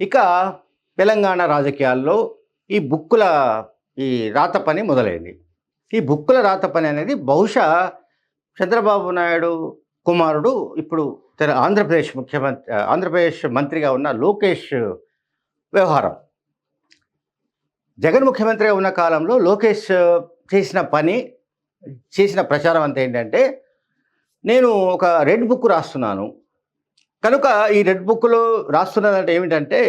ఇక తెలంగాణ రాజకీయాల్లో ఈ బుక్కుల ఈ రాత పని మొదలైంది. ఈ బుక్కుల రాత పని అనేది బహుశా చంద్రబాబు నాయుడు కుమారుడు ఇప్పుడు ఆంధ్రప్రదేశ్ ముఖ్యమంత్రి ఆంధ్రప్రదేశ్ మంత్రిగా ఉన్న లోకేష్ వ్యవహారం. జగన్ ముఖ్యమంత్రిగా ఉన్న కాలంలో లోకేష్ చేసిన పని చేసిన ప్రచారం అంతా ఏంటంటే నేను ఒక రెడ్ బుక్ రాస్తున్నాను. కనుక ఈ రెడ్ బుక్లో రాస్తున్నదంటే ఏమిటంటే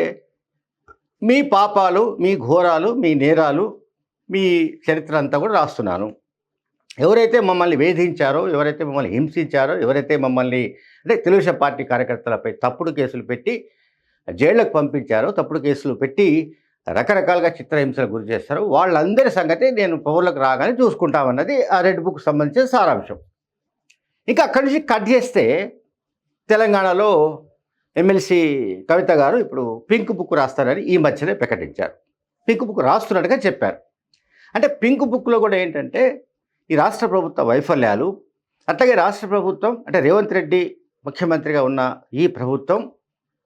మీ పాపాలు మీ ఘోరాలు మీ నేరాలు మీ చరిత్ర అంతా కూడా రాస్తున్నాను. ఎవరైతే మమ్మల్ని వేధించారో ఎవరైతే మమ్మల్ని హింసించారో ఎవరైతే మమ్మల్ని అంటే తెలుగుదేశం పార్టీ కార్యకర్తలపై తప్పుడు కేసులు పెట్టి జైళ్ళకు పంపించారో తప్పుడు కేసులు పెట్టి రకరకాలుగా చిత్రహింసలకు గురి చేస్తారు వాళ్ళందరి సంగతి నేను పౌరులకు రాగానే చూసుకుంటామన్నది ఆ రెడ్ బుక్ సంబంధించిన సారాంశం. ఇంకా అక్కడి నుంచి కట్ చేస్తే తెలంగాణలో ఎమ్మెల్సీ కవిత గారు ఇప్పుడు పింక్ బుక్ రాస్తారని ఈ మధ్యనే ప్రకటించారు. పింక్ బుక్ రాస్తున్నట్టుగా చెప్పారు. అంటే పింక్ బుక్లో కూడా ఏంటంటే ఈ రాష్ట్ర ప్రభుత్వ వైఫల్యాలు అట్లాగే రాష్ట్ర ప్రభుత్వం అంటే రేవంత్ రెడ్డి ముఖ్యమంత్రిగా ఉన్న ఈ ప్రభుత్వం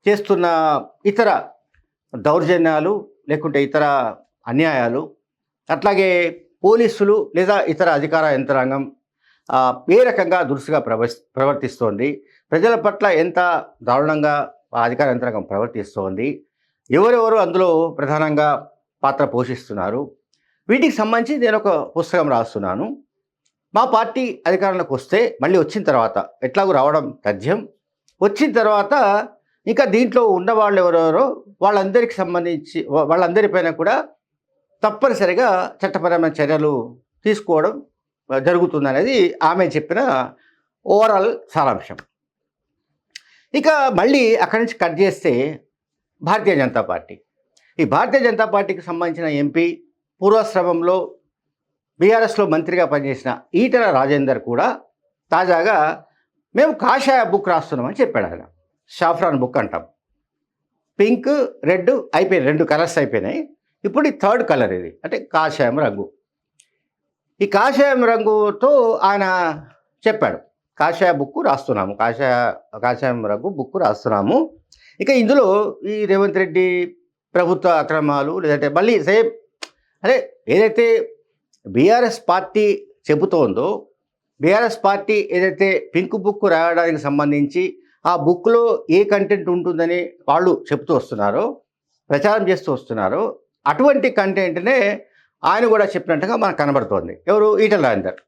చేస్తున్న ఇతర దౌర్జన్యాలు లేకుంటే ఇతర అన్యాయాలు అట్లాగే పోలీసులు లేదా ఇతర అధికార యంత్రాంగం ఏ రకంగా దురుసుగా ప్రవ ప్రవర్తిస్తోంది ప్రజల పట్ల ఎంత దారుణంగా అధికార యంత్రాంగం ప్రవర్తిస్తోంది ఎవరెవరు అందులో ప్రధానంగా పాత్ర పోషిస్తున్నారు వీటికి సంబంధించి నేను ఒక పుస్తకం రాస్తున్నాను. మా పార్టీ అధికారంలోకి వస్తే మళ్ళీ వచ్చిన తర్వాత ఎట్లాగూ రావడం తథ్యం. వచ్చిన తర్వాత ఇంకా దీంట్లో ఉన్న వాళ్ళు ఎవరెవరో వాళ్ళందరికీ సంబంధించి వాళ్ళందరిపైన కూడా తప్పనిసరిగా చట్టపరమైన చర్యలు తీసుకోవడం జరుగుతుందనేది ఆమె చెప్పిన ఓవరాల్ సారాంశం. ఇక మళ్ళీ అక్కడి నుంచి కట్ చేస్తే భారతీయ జనతా పార్టీ. ఈ భారతీయ జనతా పార్టీకి సంబంధించిన ఎంపీ పూర్వాశ్రమంలో బీఆర్ఎస్లో మంత్రిగా పనిచేసిన ఈటల రాజేందర్ కూడా తాజాగా మేము కాషాయ బుక్ రాస్తున్నామని చెప్పాడు ఆయన. షాఫ్రాన్ బుక్ అంటాం. పింక్ రెడ్ అయిపోయినాయి రెండు కలర్స్ అయిపోయినాయి. ఇప్పుడు ఈ థర్డ్ కలర్ ఇది. అంటే కాషాయం రంగు. ఈ కాషాయం రంగుతో ఆయన చెప్పాడు. కాషాయ బుక్ రాస్తున్నాము. కాషాయ కాషాయం రఘు బుక్ రాస్తున్నాము. ఇక ఇందులో ఈ రేవంత్ రెడ్డి ప్రభుత్వ అక్రమాలు లేదంటే మళ్ళీ సేమ్ అదే ఏదైతే బీఆర్ఎస్ పార్టీ చెబుతోందో బీఆర్ఎస్ పార్టీ ఏదైతే పింక్ బుక్ రాయడానికి సంబంధించి ఆ బుక్లో ఏ కంటెంట్ ఉంటుందని వాళ్ళు చెప్తూ వస్తున్నారో ప్రచారం చేస్తూ వస్తున్నారో అటువంటి కంటెంట్నే ఆయన కూడా చెప్పినట్టుగా మనకు కనబడుతోంది. ఎవరు? ఈటల రాజేందర్.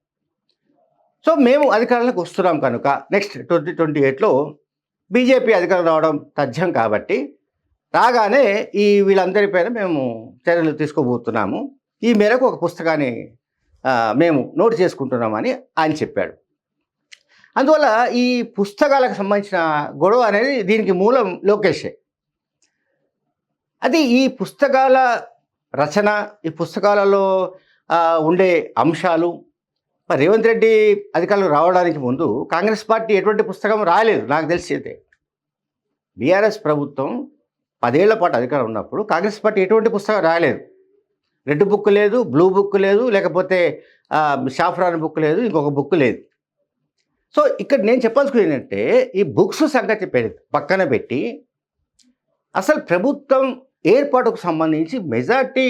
సో మేము అధికారంలోకి వస్తున్నాం కనుక నెక్స్ట్ ట్వంటీ ట్వంటీ ఎయిట్లో బీజేపీ అధికారం రావడం తథ్యం కాబట్టి రాగానే ఈ వీళ్ళందరి పైన మేము చర్యలు తీసుకోబోతున్నాము. ఈ మేరకు ఒక పుస్తకాన్ని మేము నోట్ చేసుకుంటున్నామని ఆయన చెప్పాడు. అందువల్ల ఈ పుస్తకాలకు సంబంధించిన గొడవ అనేది దీనికి మూలం లోకేషే. అది ఈ పుస్తకాల రచన ఈ పుస్తకాలలో ఉండే అంశాలు మరి రేవంత్ రెడ్డి అధికారులు రావడానికి ముందు కాంగ్రెస్ పార్టీ ఎటువంటి పుస్తకం రాయలేదు నాకు తెలిసి అయితే బీఆర్ఎస్ ప్రభుత్వం పదేళ్ళ పాటు అధికారం ఉన్నప్పుడు కాంగ్రెస్ పార్టీ ఎటువంటి పుస్తకం రాయలేదు. రెడ్ బుక్ లేదు బ్లూ బుక్ లేదు లేకపోతే షాఫ్రాన్ బుక్ లేదు ఇంకొక బుక్ లేదు. సో ఇక్కడ నేను చెప్పాల్సుకుని ఏంటంటే ఈ బుక్స్ సంగతి పె- పక్కన పెట్టి అసలు ప్రభుత్వం ఏర్పాటుకు సంబంధించి మెజార్టీ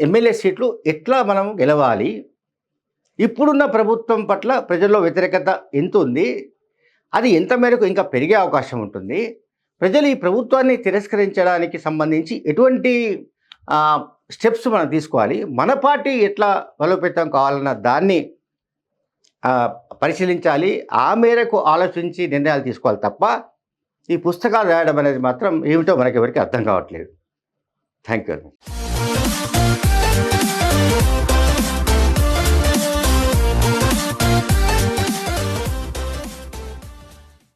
ఎమ్మెల్యే సీట్లు ఎట్లా మనం గెలవాలి ఇప్పుడున్న ప్రభుత్వం పట్ల ప్రజల్లో వ్యతిరేకత ఎంత ఉంది అది ఎంత మేరకు ఇంకా పెరిగే అవకాశం ఉంటుంది? ప్రజలు ఈ ప్రభుత్వాన్ని తిరస్కరించడానికి సంబంధించి ఎటువంటి స్టెప్స్ మనం తీసుకోవాలి? మన పార్టీ ఎట్లా బలోపేతం కావాలన్న దాన్ని పరిశీలించాలి. ఆ మేరకు ఆలోచించి నిర్ణయాలు తీసుకోవాలి తప్ప ఈ పుస్తకాలు రాయడం అనేది మాత్రం ఏమిటో మనకి ఎవరికి అర్థం కావట్లేదు. Thank you